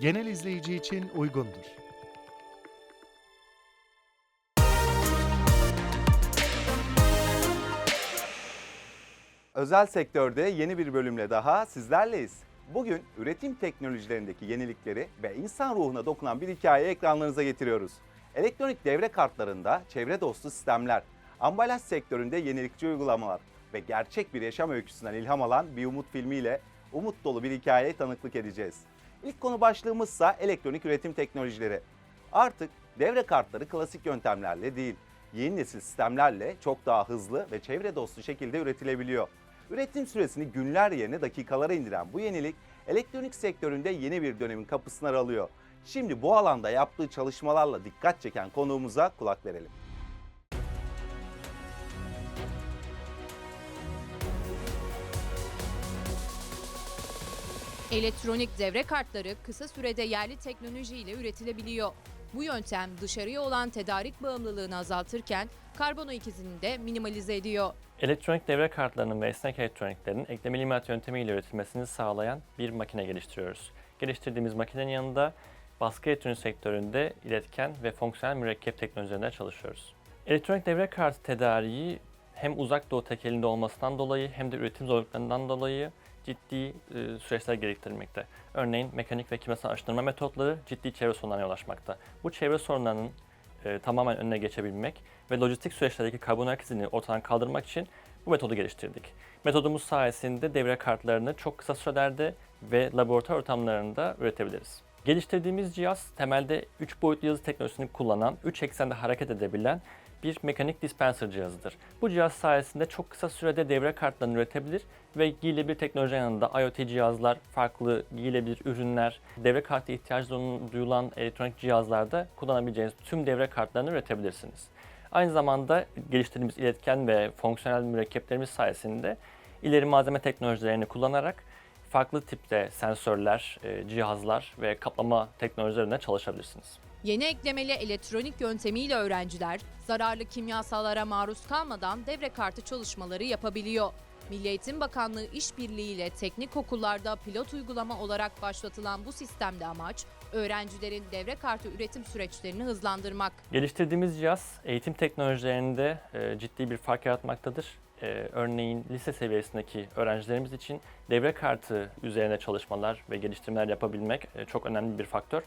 genel izleyici için uygundur. Özel sektörde yeni bir bölümle daha sizlerleyiz. Bugün üretim teknolojilerindeki yenilikleri ve insan ruhuna dokunan bir hikaye ekranlarınıza getiriyoruz. Elektronik devre kartlarında çevre dostu sistemler, ambalaj sektöründe yenilikçi uygulamalar ve gerçek bir yaşam öyküsünden ilham alan bir umut filmiyle umut dolu bir hikayeye tanıklık edeceğiz. İlk konu başlığımızsa elektronik üretim teknolojileri. Artık devre kartları klasik yöntemlerle değil, yeni nesil sistemlerle çok daha hızlı ve çevre dostu şekilde üretilebiliyor. Üretim süresini günler yerine dakikalara indiren bu yenilik elektronik sektöründe yeni bir dönemin kapısını aralıyor. Şimdi bu alanda yaptığı çalışmalarla dikkat çeken konuğumuza kulak verelim. Elektronik devre kartları kısa sürede yerli teknolojiyle üretilebiliyor. Bu yöntem dışarıya olan tedarik bağımlılığını azaltırken karbon ikizini de minimalize ediyor. Elektronik devre kartlarının ve esnek elektroniklerin eklemeli imalat yöntemiyle üretilmesini sağlayan bir makine geliştiriyoruz. Geliştirdiğimiz makinenin yanında baskı elektronik sektöründe iletken ve fonksiyonel mürekkep teknolojilerinde çalışıyoruz. Elektronik devre kartı tedariği hem uzak doğu tekelinde olmasından dolayı hem de üretim zorluklarından dolayı ciddi e, süreçler gerektirmekte. Örneğin mekanik ve kimyasal aşındırma metotları ciddi çevre sorunlarına yol açmakta. Bu çevre sorunlarının e, tamamen önüne geçebilmek ve lojistik süreçlerdeki karbon ayak izini ortadan kaldırmak için bu metodu geliştirdik. Metodumuz sayesinde devre kartlarını çok kısa sürelerde ve laboratuvar ortamlarında üretebiliriz. Geliştirdiğimiz cihaz temelde 3 boyutlu yazı teknolojisini kullanan, 3 eksende hareket edebilen bir mekanik dispenser cihazıdır. Bu cihaz sayesinde çok kısa sürede devre kartlarını üretebilir ve giyilebilir teknoloji yanında IoT cihazlar, farklı giyilebilir ürünler, devre kartı ihtiyacı duyulan elektronik cihazlarda kullanabileceğiniz tüm devre kartlarını üretebilirsiniz. Aynı zamanda geliştirdiğimiz iletken ve fonksiyonel mürekkeplerimiz sayesinde ileri malzeme teknolojilerini kullanarak farklı tipte sensörler, e, cihazlar ve kaplama teknolojilerinde çalışabilirsiniz. Yeni eklemeli elektronik yöntemiyle öğrenciler zararlı kimyasallara maruz kalmadan devre kartı çalışmaları yapabiliyor. Milli Eğitim Bakanlığı işbirliğiyle teknik okullarda pilot uygulama olarak başlatılan bu sistemde amaç öğrencilerin devre kartı üretim süreçlerini hızlandırmak. Geliştirdiğimiz cihaz eğitim teknolojilerinde e, ciddi bir fark yaratmaktadır. E, örneğin lise seviyesindeki öğrencilerimiz için devre kartı üzerine çalışmalar ve geliştirmeler yapabilmek e, çok önemli bir faktör.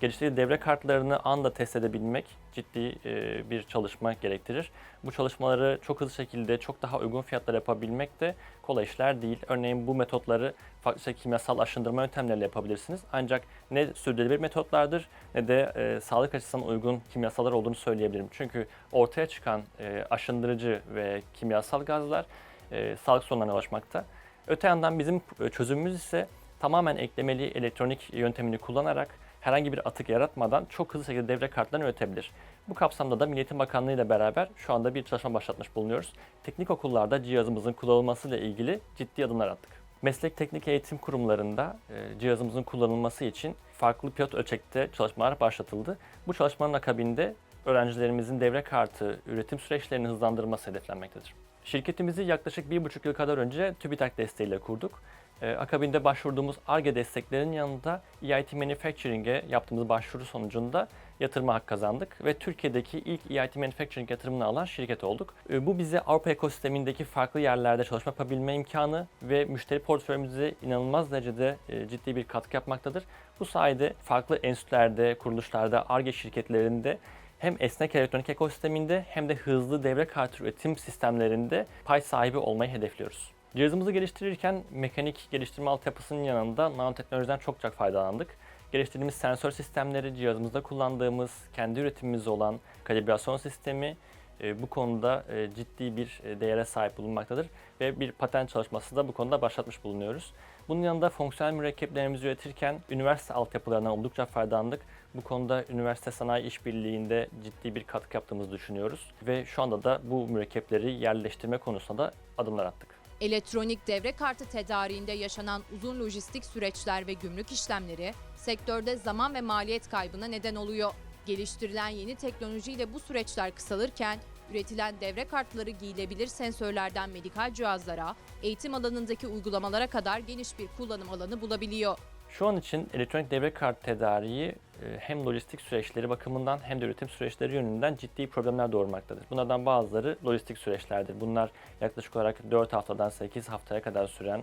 Geliştirdiği devre kartlarını anda test edebilmek ciddi e, bir çalışma gerektirir. Bu çalışmaları çok hızlı şekilde çok daha uygun fiyatlara yapabilmek de kolay işler değil. Örneğin bu metotları farklı işte kimyasal aşındırma yöntemleriyle yapabilirsiniz. Ancak ne sürdürülebilir metotlardır ne de e, sağlık açısından uygun kimyasallar olduğunu söyleyebilirim. Çünkü ortaya çıkan e, aşındırıcı ve kimyasal gazlar e, sağlık sorunlarına ulaşmakta. Öte yandan bizim e, çözümümüz ise tamamen eklemeli elektronik yöntemini kullanarak herhangi bir atık yaratmadan çok hızlı şekilde devre kartlarını üretebilir. Bu kapsamda da Milli Eğitim Bakanlığı ile beraber şu anda bir çalışma başlatmış bulunuyoruz. Teknik okullarda cihazımızın kullanılması ile ilgili ciddi adımlar attık. Meslek teknik eğitim kurumlarında e, cihazımızın kullanılması için farklı pilot ölçekte çalışmalar başlatıldı. Bu çalışmanın akabinde öğrencilerimizin devre kartı üretim süreçlerini hızlandırması hedeflenmektedir. Şirketimizi yaklaşık bir buçuk yıl kadar önce TÜBİTAK desteğiyle kurduk. Ee, akabinde başvurduğumuz ARGE desteklerinin yanında EIT Manufacturing'e yaptığımız başvuru sonucunda yatırma hak kazandık ve Türkiye'deki ilk EIT Manufacturing yatırımını alan şirket olduk. Ee, bu bize Avrupa ekosistemindeki farklı yerlerde çalışma yapabilme imkanı ve müşteri portföyümüze inanılmaz derecede e, ciddi bir katkı yapmaktadır. Bu sayede farklı enstitülerde, kuruluşlarda, ARGE şirketlerinde hem esnek elektronik ekosisteminde hem de hızlı devre kartı üretim sistemlerinde pay sahibi olmayı hedefliyoruz. Cihazımızı geliştirirken mekanik geliştirme altyapısının yanında nanoteknolojiden çok çok faydalandık. Geliştirdiğimiz sensör sistemleri, cihazımızda kullandığımız kendi üretimimiz olan kalibrasyon sistemi e, bu konuda e, ciddi bir e, değere sahip bulunmaktadır ve bir patent çalışması da bu konuda başlatmış bulunuyoruz. Bunun yanında fonksiyonel mürekkeplerimizi üretirken üniversite altyapılarından oldukça faydalandık. Bu konuda üniversite sanayi işbirliğinde ciddi bir katkı yaptığımızı düşünüyoruz ve şu anda da bu mürekkepleri yerleştirme konusunda da adımlar attık. Elektronik devre kartı tedariğinde yaşanan uzun lojistik süreçler ve gümrük işlemleri sektörde zaman ve maliyet kaybına neden oluyor. Geliştirilen yeni teknolojiyle bu süreçler kısalırken üretilen devre kartları giyilebilir sensörlerden medikal cihazlara, eğitim alanındaki uygulamalara kadar geniş bir kullanım alanı bulabiliyor. Şu an için elektronik devre kart tedariği hem lojistik süreçleri bakımından hem de üretim süreçleri yönünden ciddi problemler doğurmaktadır. Bunlardan bazıları lojistik süreçlerdir. Bunlar yaklaşık olarak 4 haftadan 8 haftaya kadar süren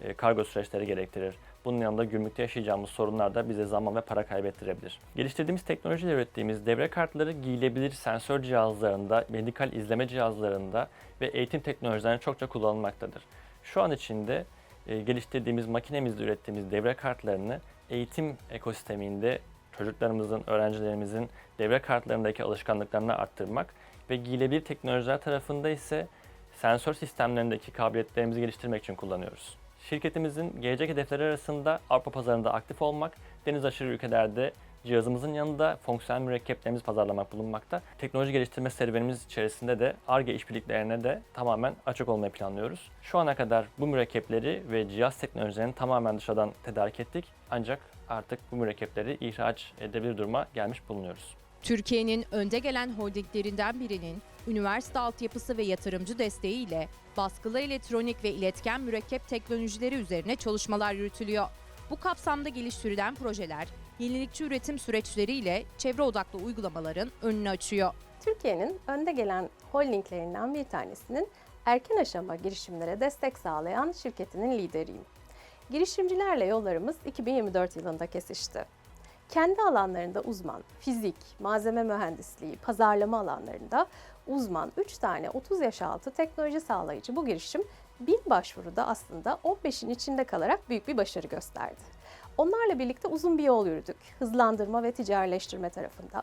e, kargo süreçleri gerektirir. Bunun yanında gümrükte yaşayacağımız sorunlar da bize zaman ve para kaybettirebilir. Geliştirdiğimiz teknolojiyle ürettiğimiz devre kartları giyilebilir sensör cihazlarında, medikal izleme cihazlarında ve eğitim teknolojilerinde çokça kullanılmaktadır. Şu an içinde e, geliştirdiğimiz makinemizde ürettiğimiz devre kartlarını eğitim ekosisteminde çocuklarımızın, öğrencilerimizin devre kartlarındaki alışkanlıklarını arttırmak ve giyilebilir teknolojiler tarafında ise sensör sistemlerindeki kabiliyetlerimizi geliştirmek için kullanıyoruz. Şirketimizin gelecek hedefleri arasında Avrupa pazarında aktif olmak, deniz aşırı ülkelerde cihazımızın yanında fonksiyonel mürekkeplerimizi pazarlamak bulunmakta. Teknoloji geliştirme serüvenimiz içerisinde de ARGE işbirliklerine de tamamen açık olmayı planlıyoruz. Şu ana kadar bu mürekkepleri ve cihaz teknolojilerini tamamen dışarıdan tedarik ettik. Ancak artık bu mürekkepleri ihraç edebilir duruma gelmiş bulunuyoruz. Türkiye'nin önde gelen holdinglerinden birinin üniversite altyapısı ve yatırımcı desteğiyle baskılı elektronik ve iletken mürekkep teknolojileri üzerine çalışmalar yürütülüyor. Bu kapsamda geliştirilen projeler yenilikçi üretim süreçleriyle çevre odaklı uygulamaların önünü açıyor. Türkiye'nin önde gelen holdinglerinden bir tanesinin erken aşama girişimlere destek sağlayan şirketinin lideriyim. Girişimcilerle yollarımız 2024 yılında kesişti. Kendi alanlarında uzman, fizik, malzeme mühendisliği, pazarlama alanlarında uzman 3 tane 30 yaş altı teknoloji sağlayıcı bu girişim bir başvuruda aslında 15'in içinde kalarak büyük bir başarı gösterdi. Onlarla birlikte uzun bir yol yürüdük. Hızlandırma ve ticarileştirme tarafında.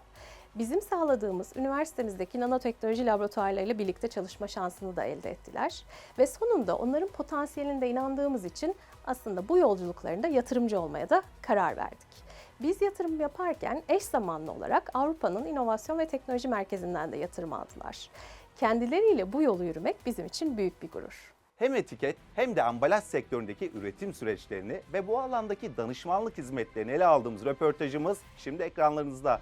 Bizim sağladığımız üniversitemizdeki nanoteknoloji laboratuvarlarıyla birlikte çalışma şansını da elde ettiler. Ve sonunda onların potansiyelinde inandığımız için aslında bu yolculuklarında yatırımcı olmaya da karar verdik. Biz yatırım yaparken eş zamanlı olarak Avrupa'nın İnovasyon ve Teknoloji Merkezi'nden de yatırım aldılar. Kendileriyle bu yolu yürümek bizim için büyük bir gurur. Hem etiket hem de ambalaj sektöründeki üretim süreçlerini ve bu alandaki danışmanlık hizmetlerini ele aldığımız röportajımız şimdi ekranlarınızda.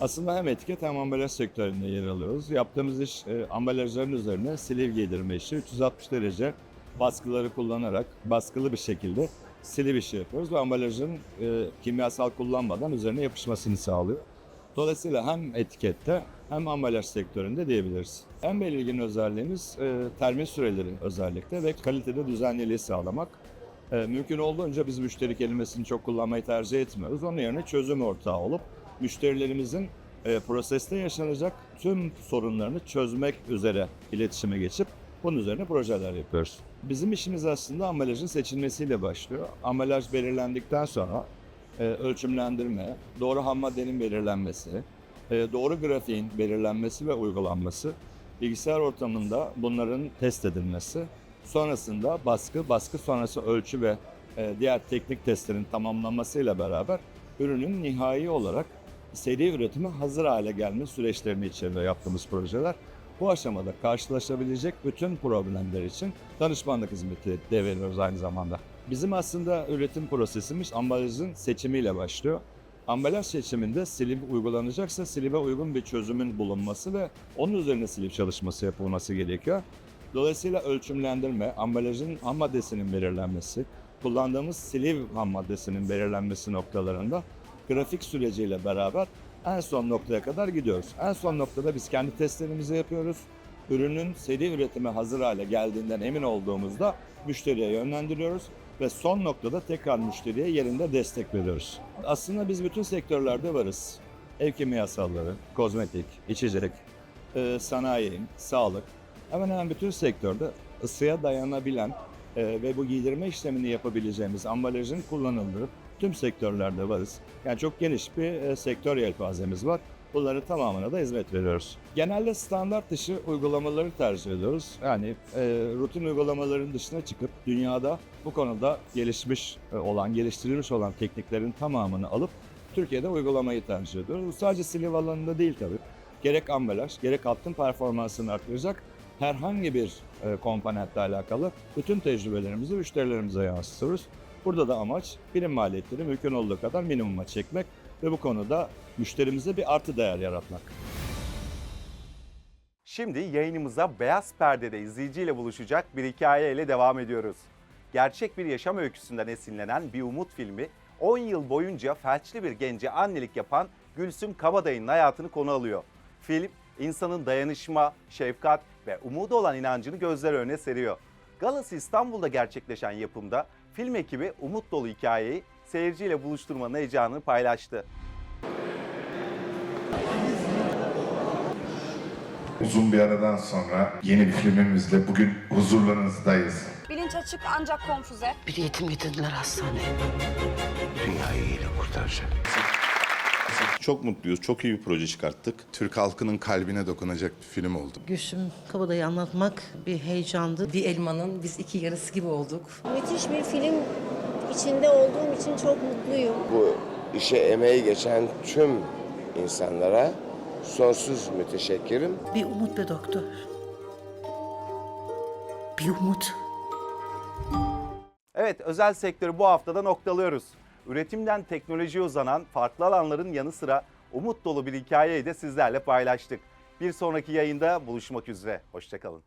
Aslında hem etiket hem ambalaj sektöründe yer alıyoruz. Yaptığımız iş e, ambalajların üzerine siliv giydirme işi. 360 derece baskıları kullanarak baskılı bir şekilde siliv işi yapıyoruz ve ambalajın e, kimyasal kullanmadan üzerine yapışmasını sağlıyor. Dolayısıyla hem etikette hem ambalaj sektöründe diyebiliriz. En belirgin özelliğimiz e, termin süreleri özellikle ve kalitede düzenliliği sağlamak. E, mümkün olduğunca biz müşteri kelimesini çok kullanmayı tercih etmiyoruz. Onun yerine çözüm ortağı olup müşterilerimizin e, proseste yaşanacak tüm sorunlarını çözmek üzere iletişime geçip bunun üzerine projeler yapıyoruz. Bizim işimiz aslında ambalajın seçilmesiyle başlıyor. Ambalaj belirlendikten sonra e, ölçümlendirme, doğru ham maddenin belirlenmesi, e, doğru grafiğin belirlenmesi ve uygulanması, bilgisayar ortamında bunların test edilmesi, sonrasında baskı, baskı sonrası ölçü ve e, diğer teknik testlerin tamamlanmasıyla beraber ürünün nihai olarak seri üretime hazır hale gelme süreçlerini içeriyor yaptığımız projeler. Bu aşamada karşılaşabilecek bütün problemler için danışmanlık hizmeti devrediyoruz aynı zamanda. Bizim aslında üretim prosesimiz ambalajın seçimiyle başlıyor. Ambalaj seçiminde silip uygulanacaksa silibe uygun bir çözümün bulunması ve onun üzerine silip çalışması yapılması gerekiyor. Dolayısıyla ölçümlendirme, ambalajın ham maddesinin belirlenmesi, kullandığımız siliv ham maddesinin belirlenmesi noktalarında grafik süreciyle beraber en son noktaya kadar gidiyoruz. En son noktada biz kendi testlerimizi yapıyoruz. Ürünün seri üretime hazır hale geldiğinden emin olduğumuzda müşteriye yönlendiriyoruz ve son noktada tekrar müşteriye yerinde destek veriyoruz. Aslında biz bütün sektörlerde varız. Ev kimyasalları, kozmetik, içecek, e, sanayi, sağlık. Hemen hemen bütün sektörde ısıya dayanabilen e, ve bu giydirme işlemini yapabileceğimiz ambalajın kullanıldığı tüm sektörlerde varız. Yani çok geniş bir e, sektör yelpazemiz var. Bunların tamamına da hizmet veriyoruz. Genelde standart dışı uygulamaları tercih ediyoruz. Yani e, rutin uygulamaların dışına çıkıp dünyada bu konuda gelişmiş e, olan, geliştirilmiş olan tekniklerin tamamını alıp Türkiye'de uygulamayı tercih ediyoruz. Bu sadece siliv alanında değil tabii. Gerek ambalaj, gerek hattın performansını arttıracak herhangi bir e, komponentle alakalı bütün tecrübelerimizi müşterilerimize yansıtıyoruz. Burada da amaç birim maliyetleri mümkün olduğu kadar minimuma çekmek ve bu konuda müşterimize bir artı değer yaratmak. Şimdi yayınımıza beyaz perdede izleyiciyle buluşacak bir hikayeyle devam ediyoruz. Gerçek bir yaşam öyküsünden esinlenen bir umut filmi 10 yıl boyunca felçli bir gence annelik yapan Gülsüm Kabadayı'nın hayatını konu alıyor. Film insanın dayanışma, şefkat ve umudu olan inancını gözler önüne seriyor. Galası İstanbul'da gerçekleşen yapımda film ekibi umut dolu hikayeyi seyirciyle buluşturmanın heyecanını paylaştı. Uzun bir aradan sonra yeni bir filmimizle bugün huzurlarınızdayız. Bilinç açık ancak konfüze. Bir yetim getirdiler hastaneye. Dünyayı yine kurtaracak. Çok mutluyuz. Çok iyi bir proje çıkarttık. Türk halkının kalbine dokunacak bir film oldu. Gülsüm Kabadayı anlatmak bir heyecandı. Bir elmanın biz iki yarısı gibi olduk. Müthiş bir film içinde olduğum için çok mutluyum. Bu işe emeği geçen tüm insanlara sonsuz müteşekkirim. Bir umut be doktor. Bir umut. Evet özel sektörü bu haftada noktalıyoruz. Üretimden teknolojiye uzanan farklı alanların yanı sıra umut dolu bir hikayeyi de sizlerle paylaştık. Bir sonraki yayında buluşmak üzere. Hoşçakalın.